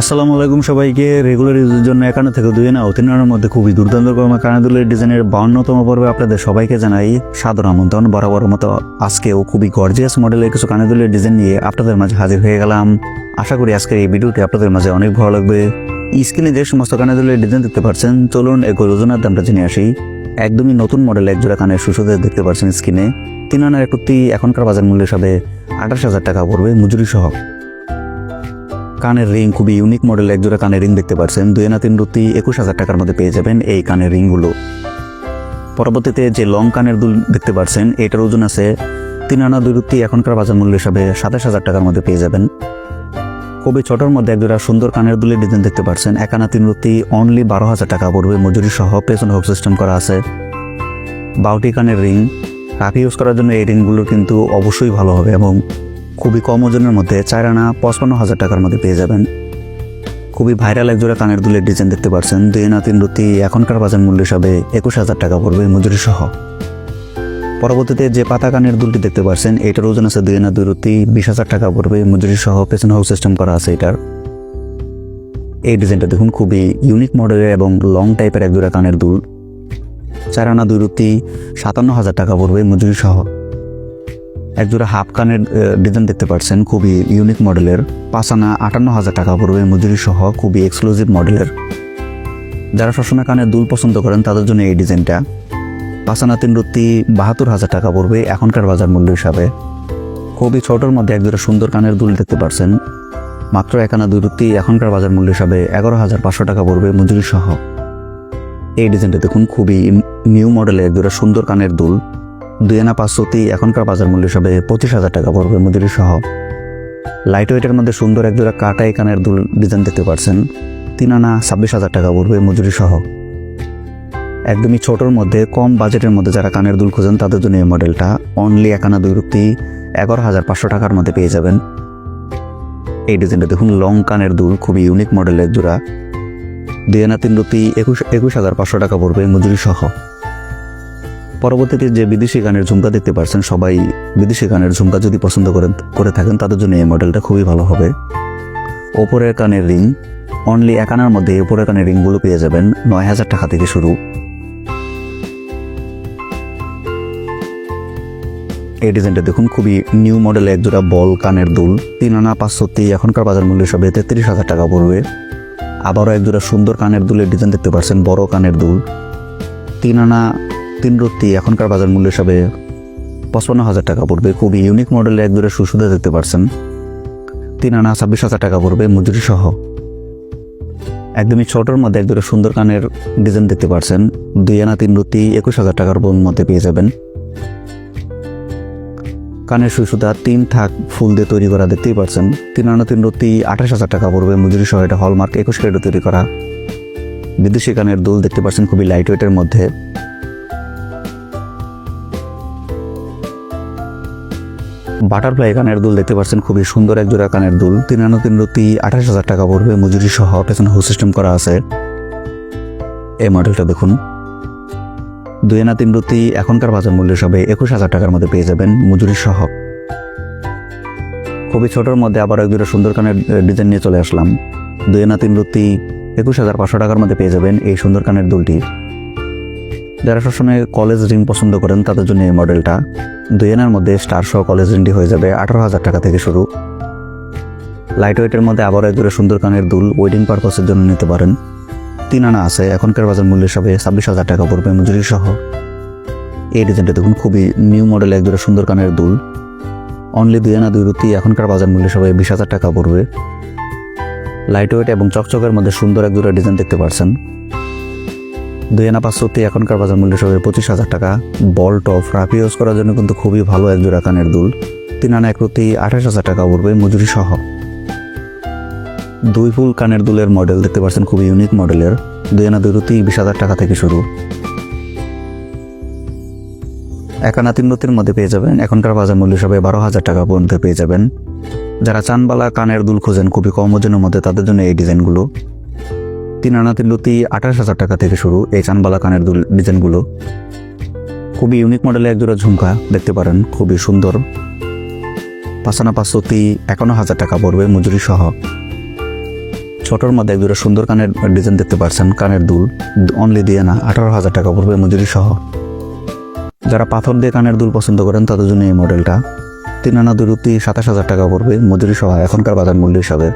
আসসালামু আলাইকুম সবাইকে। রেগুলার ইউজের জন্য একান্ন থেকে দুই না অতিনার মধ্যে খুবই দুর্দান্ত কর্মা। কানাদুলের ডিজাইনের বাউন্নতম পর্বে আপনাদের সবাইকে জানাই সাদর আমন্ত্রণ, বরাবর মতো আজকেও খুবই গর্জিয়াস মডেলের কিছু কানাদুলের ডিজাইন নিয়ে আপনাদের মাঝে হাজির হয়ে গেলাম। আশা করি আজকের এই ভিডিওটি আপনাদের মাঝে অনেক ভালো লাগবে। স্ক্রিনে যে সমস্ত কানাদুলের ডিজাইন দেখতে পাচ্ছেন, চলুন এক ওজনের দামটা জেনে আসি। একদমই নতুন মডেল একজোড়া কানের সুসুদের দেখতে পাচ্ছেন স্ক্রিনে তিন আনার একটি এখনকার বাজার মূল্য হিসাবে আঠাশ হাজার টাকা পড়বে, মজুরি সহ। কানের রিং খুবই ইউনিক মডেল একজোড়া কানের রিং দেখতে পাচ্ছেন দুই আনা তিন রুতি একুশ হাজার টাকার মধ্যে পেয়ে যাবেন এই কানের রিংগুলো। পরবর্তীতে যে লং কানের দুল দেখতে পাচ্ছেন এটার ওজন আছে তিন আনা দুই রুতি এখনকার বাজার মূল্য হিসাবে সাতাশ হাজার টাকার মধ্যে পেয়ে যাবেন। খুবই ছোটোর মধ্যে এক একজোড়া সুন্দর কানের দুলের ডিজাইন দেখতে পাচ্ছেন এক আনা তিন রুতি অনলি বারো হাজার টাকা পড়বে। মজুরি সহ পেছন হোক সিস্টেম করা আছে। বাউটি কানের রিং, রাফি ইউজ করার জন্য এই রিংগুলো কিন্তু অবশ্যই ভালো হবে এবং খুবই কম ওজনের মধ্যে চার আনা পঁচপান্ন হাজার টাকার মধ্যে পেয়ে যাবেন। খুবই ভাইরাল একজোড়া কানের দুলের ডিজাইন দেখতে পাচ্ছেন। দুই আনা তিন রুতি এখনকার বাজার মূল্য হিসাবে একুশ হাজার টাকা পড়বে মজুরি সহ। পরবর্তীতে যে পাতা কানের দুলটি দেখতে পাচ্ছেন, এটার ওজন আছে দুই আনা দুই রুতি বিশ হাজার টাকা পড়বে মজুরি সহ। পেছন হাউস সিস্টেম করা আছে এটার। এই ডিজাইনটা দেখুন, খুবই ইউনিক মডেলের এবং লং টাইপের এক একজোড়া কানের দুল। চার আনা দুই রুতি সাতান্ন হাজার টাকা পড়বে মজুরি সহ। একজোড়া হাফ কানের ডিজাইন দেখতে পাচ্ছেন, খুবই ইউনিক মডেলের পাঁচ আনা আটান্ন হাজার টাকা পড়বে মজুরি সহ, খুবই এক্সক্লুসিভ মডেলের যারা সবসময় কানের দুল পছন্দ করেন, তাদের জন্য এই ডিজাইনটা। পাঁচ আনা তিন রুতি বাহাত্তর হাজার টাকা পড়বে এখনকার বাজার মূল্য হিসাবে। খুবই ছোটোর মধ্যে এক একজোড়া সুন্দর কানের দুল দেখতে পাচ্ছেন। মাত্র একানা দুই রুতি এখনকার বাজার মূল্য হিসাবে এগারো হাজার পাঁচশো টাকা পড়বে মজুরি সহ। এই ডিজাইনটা দেখুন, খুবই নিউ মডেলের একজোড়া সুন্দর কানের দুল। দুই আনা পাঁচশোতি এখনকার বাজার মূল্য হিসাবে পঁচিশ হাজার টাকা পড়বে মজুরি সহ। লাইট ওয়েটের মধ্যে সুন্দর একজোড়া কাটাই কানের দুল ডিজাইন দেখতে পাচ্ছেন তিন আনা ছাব্বিশ হাজার টাকা পড়বে মজুরি সহ। একদমই ছোটোর মধ্যে, কম বাজেটের মধ্যে যারা কানের দুল খোঁজেন, তাদের জন্য এই মডেলটা অনলি এক আনা দুই রুতি এগারো হাজার পাঁচশো টাকার মধ্যে পেয়ে যাবেন। এই ডিজাইনটা দেখুন লং কানের দুল, খুবই ইউনিক মডেলের জোড়া। দুই আনা তিন রুতি একুশ একুশ হাজার পাঁচশো টাকা পড়বে মজুরি সহ। পরবর্তীতে যে বিদেশি গানের ঝুমকা দেখতে পারছেন, সবাই বিদেশি গানের ঝুমকা যদি পছন্দ করেন, করে থাকেন, তাদের জন্য এই মডেলটা খুবই ভালো হবে। ওপরের কানের রিং অনলি এক আনার মধ্যে ওপরের কানের রিংগুলো পেয়ে যাবেন নয় হাজার টাকা থেকে শুরু। এই ডিজাইনটা দেখুন, খুবই নিউ মডেলের একজোড়া বল কানের দুল। তিন আনা পাঁচশোটি এখনকার বাজার মূল্য হিসাবে তেত্রিশ হাজার টাকা পড়বে। আবারও এক একজোড়া সুন্দর কানের দুলের ডিজাইন দেখতে পাচ্ছেন, বড় কানের দুল। তিন আনা তিন রত্তি এখনকার বাজার মূল্য হিসাবে পঁচপান্ন হাজার টাকা পড়বে। খুবই ইউনিক মডেলের এক দুটো সুসুদা দেখতে পারছেন। তিন আনা ছাব্বিশ হাজার টাকা পড়বে মজুরি সহ। একদমই ছোটোর মধ্যে এক দুটো সুন্দর কানের ডিজাইন দেখতে পারছেন। দুই আনা তিন রত্তি একুশ হাজার টাকার বোন মধ্যে পেয়ে যাবেন। কানের সুসুদা তিন থাক ফুল দিয়ে তৈরি করা দেখতেই পারছেন। তিন আনা তিন রত্তি আঠাশ হাজার টাকা পড়বে মজুরি সহ। এটা হলমার্ক একুশ ক্যারেটে তৈরি করা। বিদেশি কানের দুল দেখতে পাচ্ছেন খুবই লাইট ওয়েটের মধ্যে। বাটারফ্লাই কানের দুল দেখতে পাচ্ছেন, খুবই সুন্দর এক জোড়া কানের দুল। তিন তিন রুতি আঠাশ হাজার টাকা পড়বে, মজুরি সহ পেছনে হো সিস্টেম করা আছে। এই মডেলটা দেখুন। দুই আনা তিন রুতি এখনকার বাজার মূল্য সবে একুশ হাজার টাকার মধ্যে পেয়ে যাবেন, মজুরি সহ। খুবই ছোটোর মধ্যে আবার এক জোড়া সুন্দর কানের ডিজাইন নিয়ে চলে আসলাম। দুই আনা তিন রুতি একুশ হাজার পাঁচশো টাকার মধ্যে পেয়ে যাবেন এই সুন্দর কানের দুলটি। যারা সবসময় কলেজ রিং পছন্দ করেন, তাদের জন্য এই মডেলটা দুই আনার মধ্যে স্টার সহ কলেজ রিংটি হয়ে যাবে আঠারো হাজার টাকা থেকে শুরু। লাইট ওয়েটের মধ্যে আবারও একজোড়া সুন্দর কানের দুল ওয়েডিং পারপাসের জন্য নিতে পারেন। তিন আনা আছে, এখনকার বাজার মূল্য হিসাবে ছাব্বিশ হাজার টাকা পড়বে মজুরি সহ। এই ডিজাইনটা দেখুন, খুবই নিউ মডেল একজোড়া সুন্দর কানের দুল। অনলি দুই আনা দুই রুতি এখনকার বাজার মূল্য হিসাবে বিশ হাজার টাকা পড়বে। লাইট ওয়েট এবং চকচকের মধ্যে সুন্দর এক দুটো ডিজাইন দেখতে পাচ্ছেন দুই আনা পাঁচশোতে এখনকার বাজার মূল্য হিসাবে পঁচিশ হাজার টাকা। বল টপ রাফ ইউজ করার জন্য কিন্তু খুবই ভালো এক জোড়া কানের দুল। তিন আনা এক রুতি আঠাশ হাজার টাকা পড়বে মজুরি সহ। দুই ফুল কানের দুলের মডেল দেখতে পাচ্ছেন, খুবই ইউনিক মডেলের। দুই আনা দুই রুতি বিশ হাজার টাকা থেকে শুরু। এক আনা তিন রুতির মধ্যে পেয়ে যাবেন। এখনকার বাজার মূল্য হিসাবে বারো হাজার টাকা পর্যন্ত পেয়ে যাবেন। যারা চানবালা কানের দুল খোঁজেন, খুবই কম ওজনের মধ্যে তাদের জন্য এই ডিজাইনগুলো। তিন আনা তিন লতি আঠাশ হাজার টাকা থেকে শুরু এই চানবালা কানের দুল ডিজাইনগুলো। খুবই ইউনিক মডেলের একজোড়া ঝুমকা, দেখতে পারেন, খুবই সুন্দর। পাঁচানা পাঁচশোতি একান্ন হাজার টাকা পড়বে মজুরি সহ। ছোটোর মধ্যে এক দুটো সুন্দর কানের ডিজাইন দেখতে পাচ্ছেন, কানের দুল। অনলি দিয়ে না, আঠারো হাজার টাকা পড়বে মজুরি সহ। যারা পাথর দিয়ে কানের দুল পছন্দ করেন, তাদের জন্য এই মডেলটা তিন আনা দুরুতি সাতাশ হাজার টাকা পড়বে মজুরি সহ, এখনকার বাজার মূল্য হিসাবে।